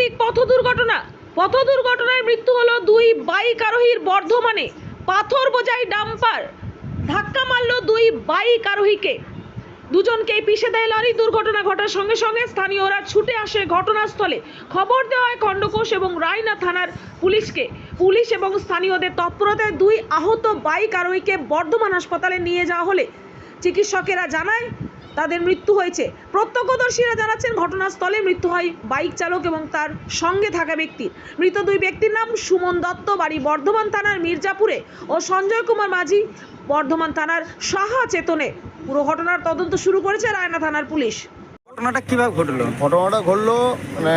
মর্মান্তিক পথ দুর্ঘটনা। পথ দুর্ঘটনায় মৃত্যু হলো দুই বাইক আরোহীর বর্ধমানে। পাথর বোঝাই ডাম্পার। ধাক্কা মারল দুই বাইক আরোহীকে। দুজনকেই পিষে দেয় লরি। দুর্ঘটনা ঘটার সঙ্গে সঙ্গে স্থানীয়রা ছুটে আসে ঘটনাস্থলে। খবর দেওয়া হয় খণ্ডকোষ এবং রায়না থানার পুলিশকে। পুলিশ এবং স্থানীয়দের তৎপরতায় দুই আহত বাইক আরোহীকে বর্ধমান হাসপাতালে নিয়ে যাওয়া হলে। চিকিৎসকেরা জানায় তাদের মৃত্যু হয়েছে। প্রত্যক্ষদর্শীরা জানাচ্ছেন, ঘটনাস্থলে মৃত্যু হয় বাইক চালক এবং তার সঙ্গে থাকা ব্যক্তির মৃত দুই ব্যক্তির নাম সুমন দত্ত, বাড়ি বর্ধমান থানার মির্জাপুরে, ও সঞ্জয় কুমার মাঝি, বর্ধমান থানার সাহা চেতনে। পুরো ঘটনার তদন্ত শুরু করেছে রায়না থানার পুলিশ। ঘটনাটা কীভাবে ঘটলো? ঘটনাটা ঘটলো মানে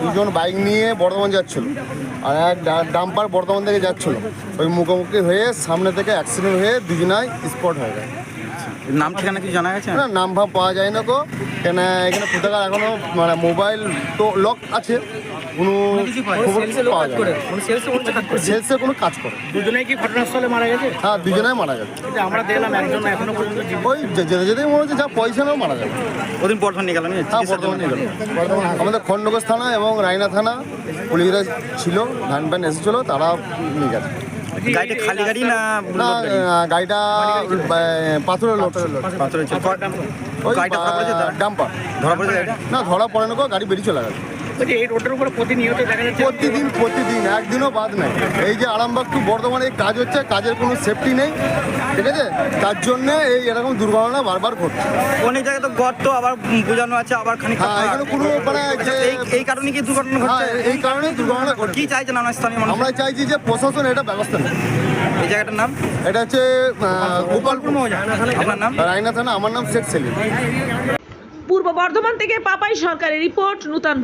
দুজন বাইক নিয়ে বর্ধমান যাচ্ছিল। আর এক ডাম্পার বর্ধমান থেকে যাচ্ছিল। ওই মুখোমুখি হয়ে সামনে থেকে অ্যাক্সিডেন্ট হয়ে দুজনাই স্পট হয়ে যায় নাম ঠিকানা কি জানা গেছে? না নাম ভাব পাওয়া যায় না গো কেন এখানে কোথাকার এখনও মানে মোবাইল তো লক আছে। কোনো খবর পাওয়া যায় সেলসে কোনো কাজ করে। দুজনেই কি ঘটনাস্থলে মারা গেছে? হ্যাঁ দুজনাই মারা গেছে। আমরা দেখলাম একজন এখনও পর্যন্ত জীবিত। ওই যে- যেতে যেতেই মনে হচ্ছে যা পয়সা নাও মারা যাবে। ওদিন বর্ধমান নিয়ে গেলাম হ্যাঁ বর্ধমানে গেল আমাদের খণ্ডঘোষ থানা এবং রায়না থানা পুলিশরা ছিল ভ্যান ভ্যান এসেছিল তারা নিয়ে গেছে। গাড়িটা খালি গাড়ি না না load গাড়ি? আহ, গাড়িটা আহ, পাথরের ছিল। গাড়িটা ধরা পড়েছে ডাম্পার। ধরা পড়েছে গাড়িটা? না ধরা পড়ে না গো, গাড়ি বেরিয়ে চলে গেছে। বলছি এই রোডের উপরে প্রতিনিয়ত দেখা যাচ্ছে প্রতিদিন প্রতিদিন একদিনও বাদ নেই। এই যে আরামবাগ টু বর্ধমানে এই কাজ হচ্ছে কাজের কোনো সেফটি নেই ঠিক আছে? তার জন্য এই এরকম দুর্ঘটনা বারবার ঘটছে। অনেক জায়গায় তো গর্ত আবার বোঝানো আছে আবার খানিকটা হ্যাঁ এখানে কোনো মানে এই এই কারণে কি দুর্ঘটনা হ্যাঁ ঘটছে? এই কারণে দুর্ঘটনা ঘটছে। কি চাইছেন আমরা স্থানীয় মানুষ? আমরা চাইছি যে প্রশাসন এটা ব্যবস্থা নেই এই জায়গাটার নাম? এটা হচ্ছে গোপালপুর। আপনার নাম? রায়না থানা আমার নাম শেখ সেলিম। পূর্ব বর্ধমান থেকে পাপাই সরকারের রিপোর্ট নূতন